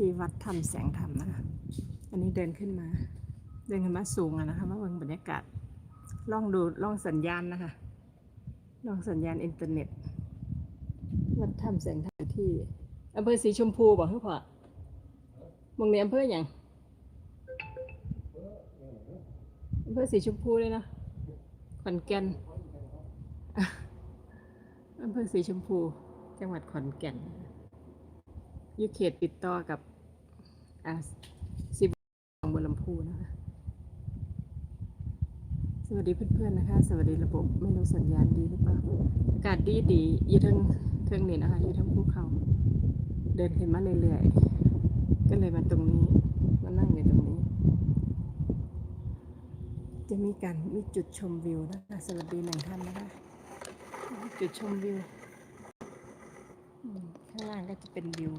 ที่วัดถ้ำแสงธรรมนะคะ อันนี้เดินขึ้นมา เดินขึ้นมาสูงอะนะคะมาเบิ่งบรรยากาศลองดูลองสัญญาณนะคะลองสัญญาณอินเทอร์เน็ต วัดถ้ำแสงธรรมที่อำเภอสีชมพูบอกให้พ่อมองในอำเภออย่างอำเภอสีชมพูเลยนะขอนแก่นอำเภอสีชมพู จังหวัดขอนแก่น ยู่เขตติดต่อกับอ่าสิบหนองบัวลำพูนะคะ สวัสดีเพื่อนๆนะคะ สวัสดีระบบไม่รู้สัญญาณดีหรือเปล่า อากาศดีดีอยู่เทั้งเทั้งนี่นะคะอยู่เทั้งภูเขา เดินขึ้นมาเรื่อยๆ ก็เลยมาตรงนี้ มานั่งอยู่ตรงนี้ จะมีการมีจุดชมวิวนะคะ สวัสดีหนึ่งท่านนะคะ จุดชมวิวข้างล่างก็จะเป็นวิว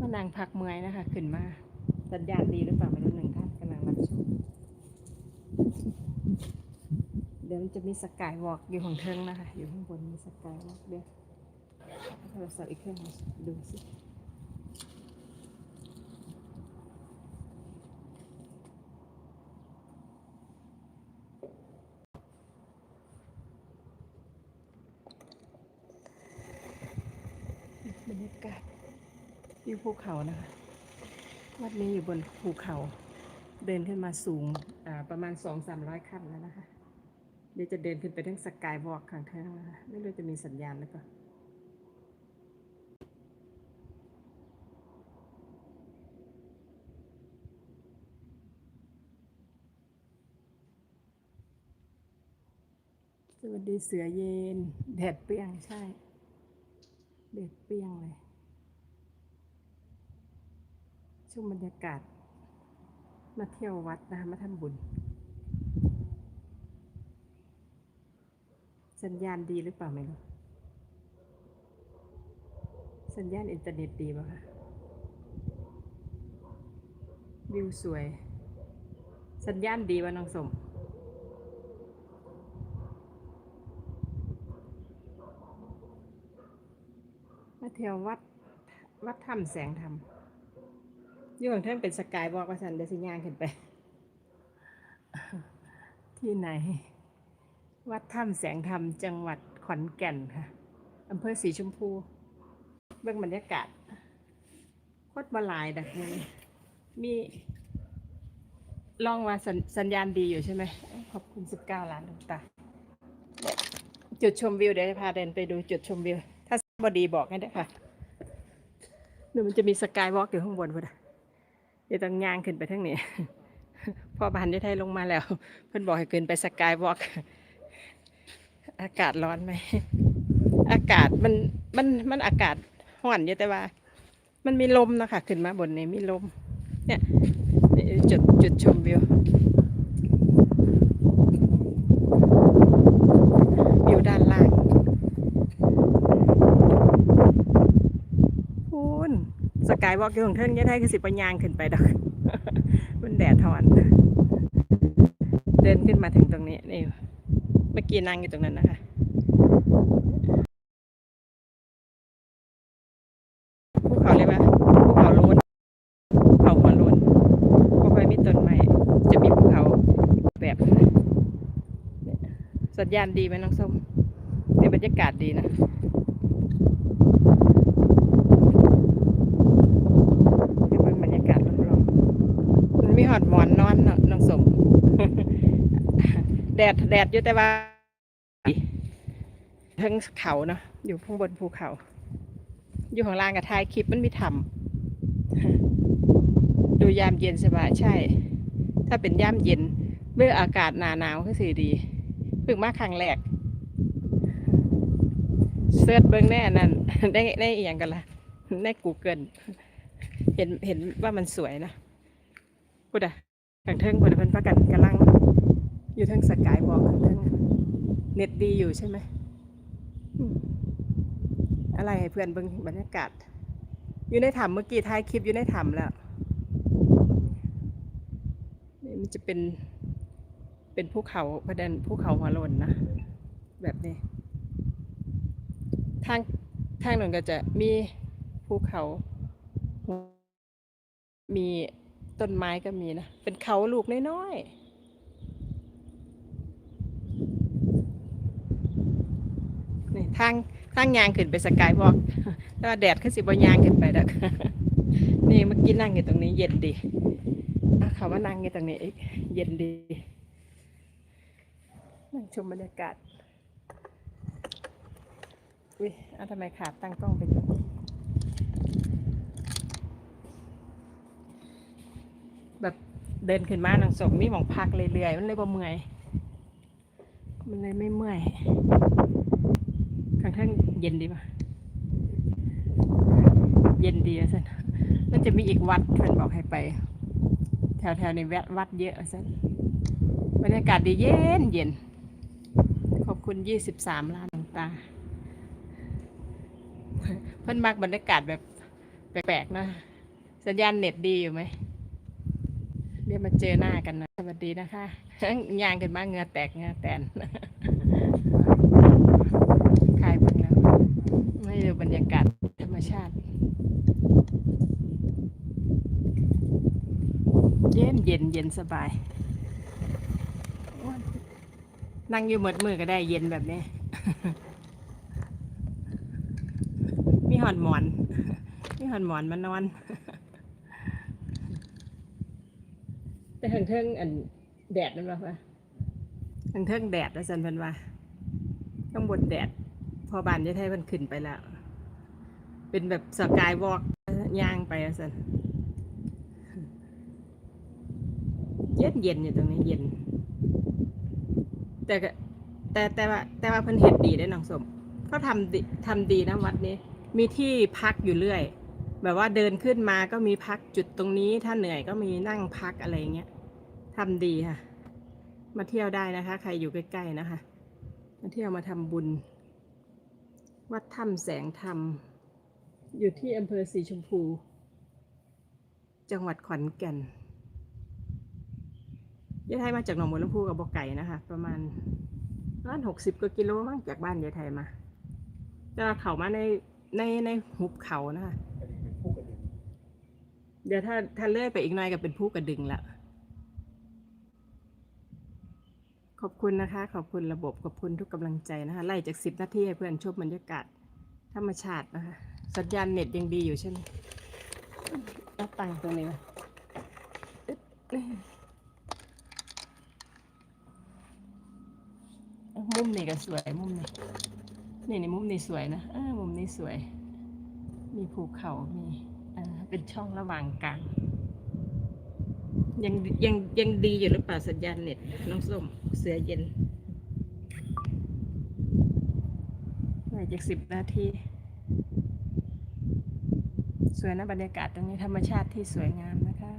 มา นางพักเมื่อยนะคะ ขึ้นมา สัญญาณดีหรือเปล่าไม่รู้หนึ่งท่านกำลังรับชมเดี๋ยวมันจะมีสกายวอล์กอยู่ของเทิงนะคะ อยู่ข้างบนมีสกายวอล์กเดี๋ยวเอาโทรศัพท์อีกเครื่องดูสิบรรยากาศ วิวภูเขานะคะ วัดนี้อยู่บนภูเขา เดินขึ้นมาสูงประมาณสองสามร้อยขั้นแล้วนะคะ เดี๋ยวจะเดินขึ้นไปทั้งสกายวอล์กข้างทิงะะไม่รู้จะมีสัญญาณหรือเปล่าสวัสดีเสือเย็น แดดเปรี้ยงใช่เด็ดเปรี้ยงเลย ชมบรรยากาศ มาเที่ยววัดนะคะมาทำบุญ สัญญาณดีหรือเปล่าไม่รู้ สัญญาณอินเทอร์เน็ตดีป่ะคะวิวสวย สัญญาณดีวะน้องสมมาเที่ยววัดวัดถ้ำแสงธรรม อยู่ของท่านเป็นสกายบอกว่าสันเดยวสิย่างขึ้นไป ที่ไหน วัดถ้ำแสงธรรมจังหวัดขอนแก่นค่ะอำเภอสีชมพู เบื้องบรรยากาศโคตรบหลายดักนี้มีลองว่าสัญสัญญาณดีอยู่ใช่ไหม ขอบคุณสิบเก้าล้านดวงตา จุดชมวิวเดี๋ยวจะพาเดินไปดูจุดชมวิว ถ้าบดีบอกให้ด้วยค่ะเดี๋ยวมันจะมีสกายวอล์กอยู่ข้างบนพอดี เดี๋ยวต้องย่างขึ้นไปทั้งนี้พอบานได้ไทยลงมาแล้ว เพื่อนบอกให้ขึ้นไปสกายวอล์กอากาศร้อนไหม อากาศมันมันมันอากาศห่อนอยู่แต่ว่า มันมีลมนะคะขึ้นมาบนนี้มีลม เนี่ยจุดจุดชมวิววด้านล่าง คุณ สกายวอล์กอของเทิงยังได้คือสิปัญญางขึ้นไปดอก มันแดดทอนเดินขึ้นมาถึงตรงนี้นี่เมื่อกี้นั่งอยู่ตรงนั้นนะคะภูเขาเลยกว่าภูเขาล้นภูเขาหัวโล้นก็ค่อยมีต้นไม้จะมีภูเขาแบบสัญญาณดีไหมน้องส้มในบรรยากาศดีนะ เดี๋ยวเป็นบรรยากาศรอบๆมันมี หอดหมอนนอนเนาะน้องสมแดดแดดอยู่แต่ว่าทั้งเขาเนาะอยู่ข้างบนภูเขา อยู่ข้างล่างกับท้ายคลิปมันมีถ้ำดูยามเย็นสบายใช่ ถ้าเป็นยามเย็นเมื่ออากาศหนาหนาวก็สิดีเพิ่งมาครั้งแรกเสิร์ชเบิ้งแน่นั่นได้ได้อหย่างกันละใน Google เห็นเห็นว่ามันสวยนะ พูดอะข้างเทิงพูดเพิ่นประกันกำลัง อยู่ทั้งสกายบอกข้างเทิงเน็ตดีอยู่ใช่ไหมอะไรให้เพื่อนเบิ่งบรรยากาศ อยู่ในถ้ำเมื่อกี้ท้ายคลิปอยู่ในถ้ำแล้วนี่มันจะเป็น เป็นภูเขาประเด็นภูเขาหัวลนนะ แบบนี้ ทางทางนั้นก็จะมีภูเขา มี ต้นไม้ก็มีนะ เป็นเขาลูกน้อยๆนี่ทางทางยางขึ้นไปสกายวอล์กแต่ว่าแดดขึ้นสิบยางขึ้นไปดักนี่เมื่อกี้นั่งอยู่ตรงนี้เย็นดีอะเขาว่านั่งอยู่ตรงนี้อีกเย็นดีนั่งชมบรรยากาศอุ้ยเอาทำไมขาดตั้งกล้องไปอยู่แบบ เดินขึ้นมาหนังสมมีหมองพักเรื่อยๆมันเลยบ่เมื่อย มันเลยไม่เมื่อยข้างข้างเย็นดีป่ะเย็นดีอะสันมันจะมีอีกวัดเพื่อนบอกให้ไป แถวๆในแวดวัดเยอะอะสันบรรยากาศดีเย็นเย็น ขอบคุณยี่สิบสามล้านดวงตา เพื่อนมักบรรยากาศแบบแปลกๆนะ สัญญาณเน็ตดีอยู่ไหม เดี๋ยวมาเจอหน้ากันนะ สวัสดีนะคะย่างกันบ้างเงือแตกเงือแตนคลายเบิ่งแล้วไม่ดูบรรยากาศธรรมชาติ เย็นเย็นเย็นสบาย นั่งอยู่หมดมือก็ได้เย็นแบบนี้ มีหอนหมอน มีหอนหมอนมานอน แต่เทิงเทิงอันแดดนั่นป่ะปะเทิงเทิงแดดแล้วสันเพันว่าข้างบนแดด พอบานจะไทยมันขึ้นไปแล้ว เป็นแบบสกายวอล์กย่างไปสันเย็นเย็นอยู่ตรงนี้เย็น แต่ก็แต่แต่ว่า แต่ว่าเพิ่นเฮ็ดดีได้น้องสมเขาทำดีทำดีนะวัดนี้ มีที่พักอยู่เรื่อย แบบว่าเดินขึ้นมาก็มีพักจุดตรงนี้ ถ้าเหนื่อยก็มีนั่งพักอะไรเงี้ยทำดีค่ะ มาเที่ยวได้นะคะ ใครอยู่ใกล้ๆนะคะ มาเที่ยวมาทำบุญ วัดถ้ำแสงธรรม อยู่ที่อำเภอสีชมพู จังหวัดขอนแก่นยายไทยมาจากหนองบัวลำพูกับบอกไก่นะคะ ประมาณระมาณหกสิบกว่ากิโลมั้งจากบ้านยายไทยมาจะเขามาในในในหุบเขานะคะ อันนี้เป็นผู้กระดึง เดี๋ยวถ้าถ้าเลื่อยไปอีกหน่อยก็เป็นผู้กระดึงละ ขอบคุณนะคะ ขอบคุณระบบ ขอบคุณทุกกำลังใจนะคะ ไล่จากสิบนาทีให้เพื่อนชมบรรยากาศธรรมชาตินะคะ สัญญาณเน็ตยังดีอยู่ใช่ไหมหน้าต่างตรงนี้มุมนี้ก็สวยมุมนี้นี่นี่มุมนี้สวยนะอมุมนี้สวย มีภูเขามี เป็นช่องระหว่างกลางยังยังยังดีอยู่หรือเปล่าสัญญาณเน็ตน้องส้มเสือเย็นหน่อยจากสิบนาที สวยนะบรรยากาศตรงนี้ธรรมชาติที่สวยงามนะคะ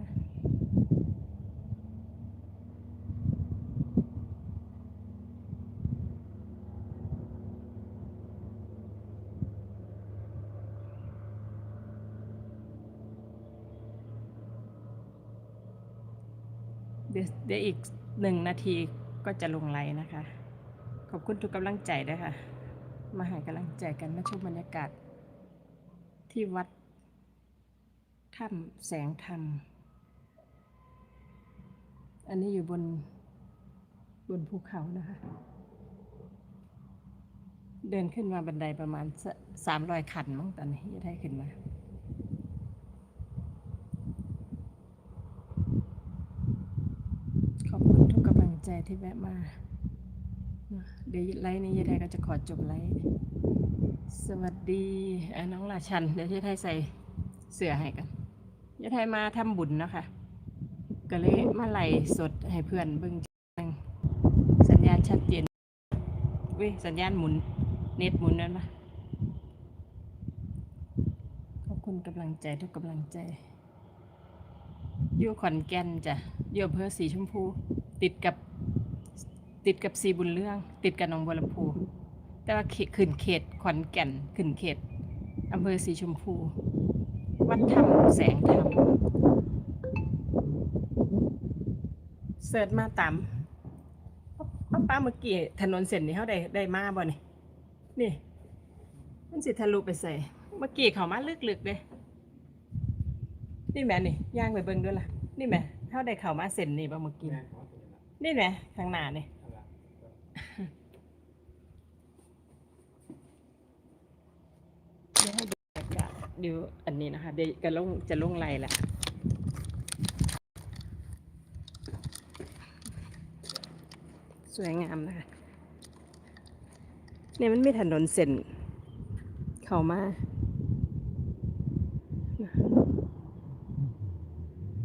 เดี๋ยวอีกหนึ่งนาทีก็จะลงไลน์นะคะ ขอบคุณทุกกำลังใจด้วยค่ะมาห้กำลังใจกันมาชมบรรยากาศ ที่วัดถ้ำแสงธรรม อันนี้อยู่บนบนภูเขานะคะ เดินขึ้นมาบันไดประมาณสามร้อยขันมั้งตอนนี้จะได้ขึ้นมา ขอบคุณทุกกำลังใจ ที่แวะมา เดี๋ยวไลฟ์นี้ยายไทก็จะขอจบไลฟ์สวัสดีน้องราชัน เดี๋ยวยายไทยใส่เสื้อให้กันยายไทยมาทำบุญเนาะคะก็เลยมาไล่สดให้เพื่อนเบิ่งจังสัญญาณชัดเจนเว้ยสัญญาณหมุน เน็ตหมุนนั่นปะขอบคุณกำลังใจทุกกำลังใจอยู่ขอนแก่นจ้ะอยู่อำเภอสีชมพู ติดกับติดกับสีบุญเรื่อง ติดกับหนองบัวลำพู แต่ว่าเขตขึ้นเขตขอนแก่นขึ้นเขตอำเภอสีชมพู วัดธรรมแสงธรรมเสิร์ชมาตามป้าป้าเมื่อกี้ถนนเส้นนี้เขาได้ได้มาบ่นี่นี่มันมันสิทะลุไปใส่เมื่อกี้เขามาลึกๆเด้นี่แม่นี่ย่างไปเบิ่งด้วยล่ะนี่แม่เท่าได้เขามาเส้นนี่บ่เมื่อกี้ นของตัวนี้ล่ะนี่แหมข้างหน้านี่เอาล่ะเดี๋ยวให้ดูบรรยากาศดูอันนี้นะคะ เดี๋ยวจะลงจะลงไลน์ละสวยงามนะคะเนี่ยมันมีถนนเส้นเข้ามา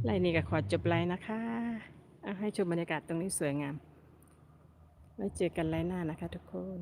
ไลน์นี้ก็ขอจบไลน์นะคะ ให้ชมบรรยากาศตรงนี้สวยงาม ไว้เจอกันไลน์หน้านะคะทุกคน